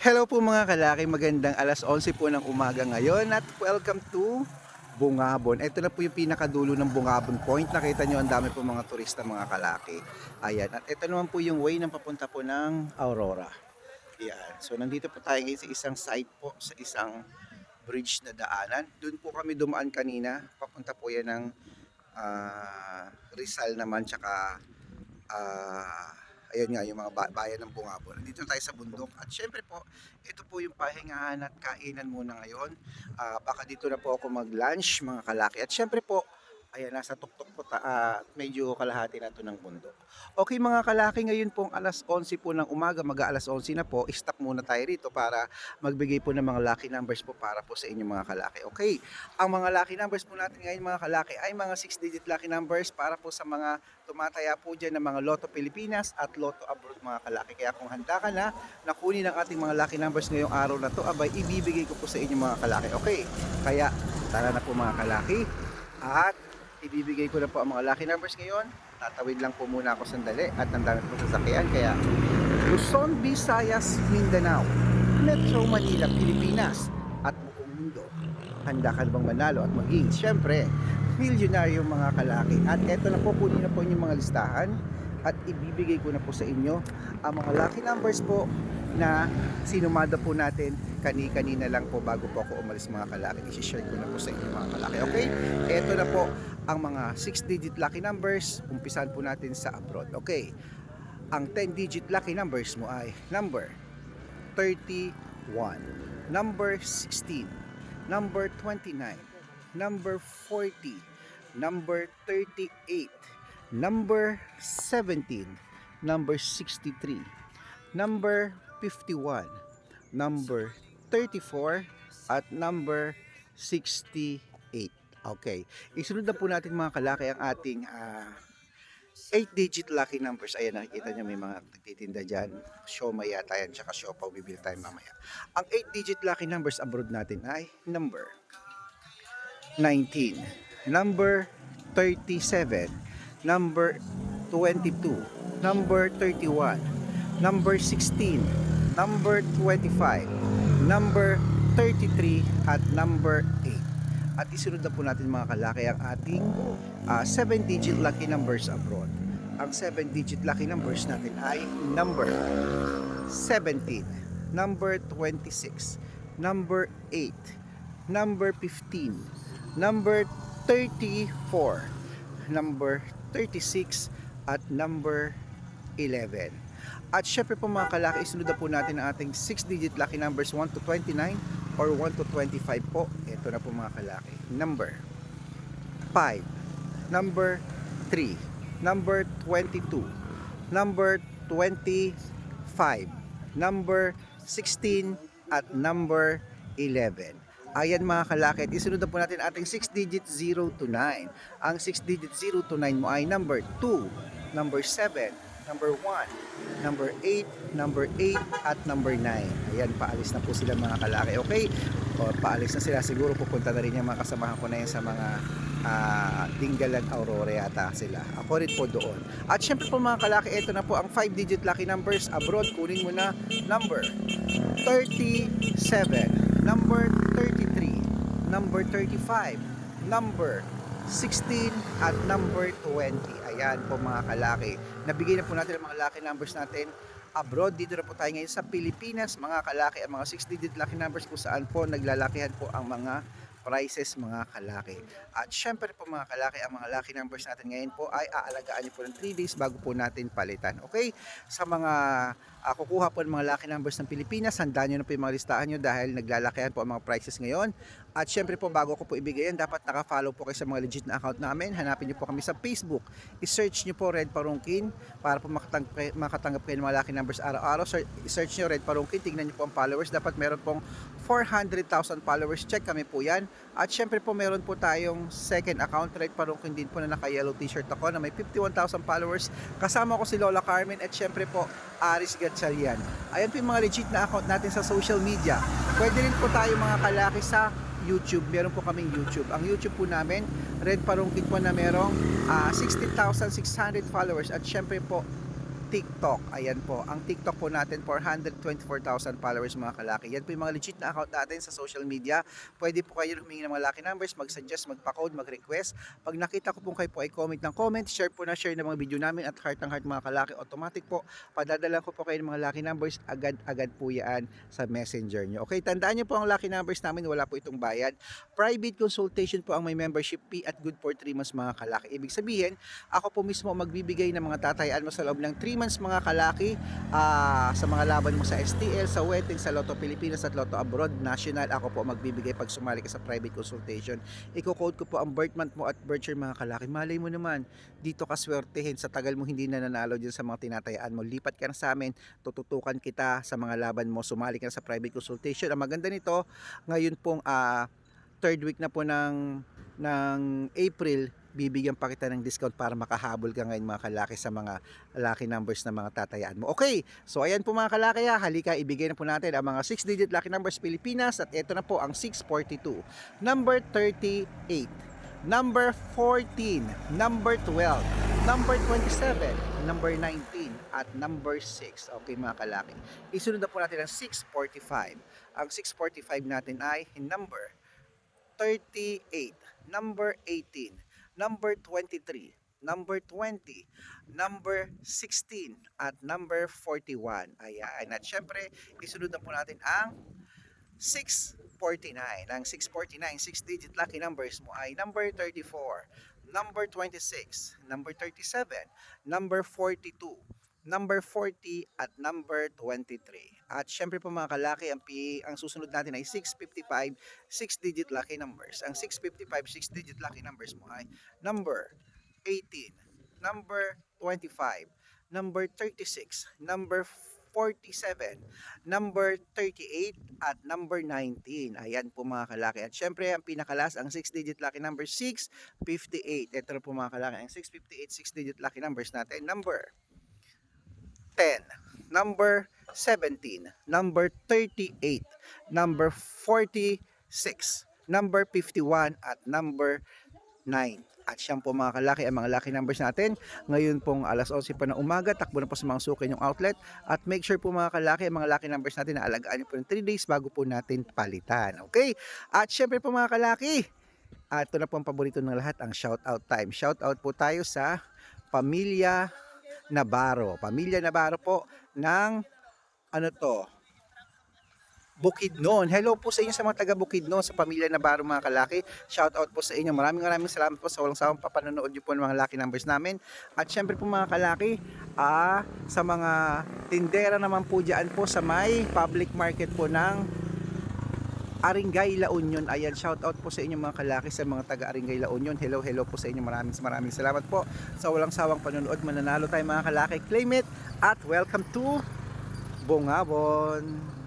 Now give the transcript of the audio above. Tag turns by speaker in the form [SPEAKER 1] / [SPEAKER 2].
[SPEAKER 1] Hello po mga kalaki, magandang alas 11 po ng umaga ngayon at welcome to Bungabon. Ito na po yung pinakadulo ng Bungabon Point. Nakita nyo ang dami po mga turista mga kalaki. Ayan, at ito naman po yung way ng papunta po ng Aurora. Ayan, so nandito po tayo ngayon sa isang site po, sa isang bridge na daanan. Doon po kami dumaan kanina. Papunta po yan ng ah, Rizal naman, tsaka ah, ayun nga, yung mga ba- bayan ng Bungabon. Dito tayo sa bundok. At syempre po, ito po yung pahingahan at kainan muna ngayon. Ah, baka dito na po ako mag-lunch, mga kalaki. At syempre po, ayan, nasa tuktok po, ta- ah, medyo kalahati na to ng bundok. Okay mga kalaki, ngayon pong alas 11 po ng umaga, mag alas 11 na po, stop muna tayo rito para magbigay po ng mga lucky numbers po para po sa inyong mga kalaki. Okay, ang mga lucky numbers po natin ngayon mga kalaki ay mga 6-digit lucky numbers para po sa mga tumataya po dyan ng mga Lotto Pilipinas at Lotto Abroad mga kalaki. Kaya kung handa ka na, nakunin ang ating mga lucky numbers ngayong araw na to, abay ibibigay ko po sa inyong mga kalaki. Okay, kaya tara na po mga kalaki at ibibigay ko na po ang mga lucky numbers ngayon. Tatawid lang po muna ako sandali at ang dami po sasakyan kaya Luzon, Visayas, Mindanao, Metro Manila, Pilipinas at buong mundo. Handa ka na bang manalo at maging, syempre, milyonaryo mga kalaki. At eto na po, kunin na po inyong mga listahan at ibibigay ko na po sa inyo ang mga lucky numbers po na sinumada po natin kani-kanina lang po bago po ako umalis mga kalaki. I-share ko na po sa inyo mga kalaki. Okay? Eto na po ang mga 6-digit lucky numbers. Umpisahan po natin sa abroad. Okay? Ang 10-digit lucky numbers mo ay number 31, number 16, number 29, number 40, number 38, number 17, number 63, number 51, number 34, at number 68. Okay. Isunod na po natin mga kalaki ang ating ah, 8-digit lucky numbers. Ayan, nakikita nyo may mga nagtitinda dyan. Siomay yata yan, tsaka siopaw. Bibili tayo mamaya. Ang 8-digit lucky numbers abroad natin ay number 19, number 37, number 22, number 31, number 16, number 25, number 33, at number 8. At isunod na po natin mga kalaki ang ating 7-digit lucky numbers abroad. Ang 7-digit lucky numbers natin ay number 17, number 26, number 8, number 15, number 34, number 36, at number 11. At syempre po mga kalaki, isunod na po natin ang ating 6-digit lucky numbers 1 to 29 or 1 to 25 po. Ito na po mga kalaki. Number 5, number 3, number 22, number 25, number 16, at number 11. Ayan mga kalaki, at isunod na po natin ating 6 digit 0 to 9. Ang 6 digit 0 to 9 mo ay number 2, number 7, number 1, number 8, number 8, at number 9. Ayan, paalis na po sila mga kalaki. Okay? O, paalis na sila. Siguro pupunta na rin yung mga kasamahan ko na yan sa mga ah, Dingalan Aurora yata sila. Ako rin po doon. At syempre po mga kalaki, ito na po ang 5-digit lucky numbers abroad. Kunin mo na number 37, number 33, number 35, number 16 at number 20. Ayan po mga kalaki. Nabigay na po natin ang mga lucky numbers natin abroad. Dito na po tayo ngayon sa Pilipinas. Mga kalaki, ang mga 6-digit lucky numbers kung saan po naglalakihan po ang mga prices mga kalaki. At syempre po mga kalaki, ang mga lucky numbers natin ngayon po ay aalagaan niyo po ng 3 days bago po natin palitan. Okay? Sa mga ah, kukuha po ng mga lucky numbers ng Pilipinas, handa nyo na po yung mga listahan nyo dahil naglalakihan po ang mga prices ngayon. At syempre po bago ko po ibigay yan, dapat naka-follow po kayo sa mga legit na account namin. Hanapin nyo po kami sa Facebook. I-search nyo po Red Parungkin para po makatanggap, kayo- makatanggap kayo ng mga lucky numbers araw-araw. I-search nyo Red Parungkin, tingnan nyo po ang followers. Dapat meron pong 400,000 followers. Check kami po yan. At syempre po meron po tayong second account, Red Parungkin din po na naka-yellow t-shirt ako na may 51,000 followers. Kasama ko si Lola Carmen at syempre po Aris Gatchalian. Ayan po yung mga legit na account natin sa social media. Pwede rin po tayo mga kalaki sa YouTube. Meron po kaming YouTube. Ang YouTube po namin, Red Parungkit po na merong ah, 16,600 followers. At syempre po, TikTok. Ayan po. Ang TikTok po natin, 424,000 followers mga kalaki. Yan po yung mga legit na account natin sa social media. Pwede po kayo humingi ng mga lucky numbers, mag-suggest, magpa-code, mag-request. Pag nakita ko po kayo po ay comment ng comment, share po na share ng mga video namin at heart ng heart mga kalaki. Automatic po, padadala ko po kayo ng mga lucky numbers, agad-agad po yan sa messenger nyo. Okay, tandaan nyo po ang lucky numbers namin, wala po itong bayad. Private consultation po ang may membership fee at good for 3 months mga kalaki. Ibig sabihin, ako po mismo magbibigay ng mga tatayaan mo sa loob ng 3 months mga kalaki ah, sa mga laban mo sa STL, sa wedding, sa Lotto Pilipinas at Lotto Abroad National. Ako po magbibigay pag sumali ka sa private consultation. Iko-code ko po ang birth month mo at birth year mga kalaki. Malay mo naman, dito ka swertehin sa tagal mo hindi na nanalo dyan sa mga tinatayaan mo. Lipat ka na sa amin, tututukan kita sa mga laban mo. Sumali ka na sa private consultation. Ang maganda nito, ngayon pong ah, third week na po ng ng April, bibigyan pa kita ng discount para makahabol ka ngayon mga kalaki sa mga lucky numbers na mga tatayaan mo. Okay, so ayan po mga kalaki ha, halika ibigay na po natin ang mga 6 digit lucky numbers Pilipinas. At ito na po ang 642, number 38, number 14, number 12, number 27, number 19, at number 6. Okay mga kalaki. Isunod na po natin ang 645. Ang 645 natin ay number 38, number 18, number 23, number 20, number 16, at number 41. Ayan. At syempre, isunod na po natin ang 649. Ang 649, 6-digit lucky numbers mo ay number 34, number 26, number 37, number 42, number 40 at number 23. At syempre po mga kalaki, ang, pi, ang susunod natin ay 655, 6-digit lucky numbers. Ang 655, 6-digit lucky numbers mo ay number 18, number 25, number 36, number 47, number 38, at number 19. Ayan po mga kalaki. At syempre, ang pinakalas, ang 6-digit lucky number 658. Ito po mga kalaki. Ang 658, 6-digit lucky numbers natin. Number 10, number 17, number 38, number 46, number 51, at number 9. At siyang po mga kalaki ang mga lucky numbers natin. Ngayon pong alas 11 pa ng umaga, takbo na po sa mga suki yung outlet. At make sure po mga kalaki, ang mga lucky numbers natin na alagaan po ng 3 days bago po natin palitan. Okay? At syempre po mga kalaki, at ito na po ang paborito ng lahat, ang shout out time. Shout out po tayo sa Pamilya Navarro. Pamilya Navarro po ng ano to? Bukidnon. Hello po sa inyo sa mga taga Bukidnon, sa pamilya Navarro mga kalaki. Shout out po sa inyo. Maraming maraming salamat po sa walang sawang papanonood niyo po ng mga lucky numbers namin. At syempre po mga kalaki, ah, sa mga tindera naman po dyan po sa may public market po ng Aringay La Union. Ayan, shout out po sa inyo mga kalaki sa mga taga Aringay La Union. Hello, hello po sa inyo. Maraming maraming salamat po sa walang sawang panonood. Mananalo tayo mga kalaki. Claim it at welcome to Bungabon.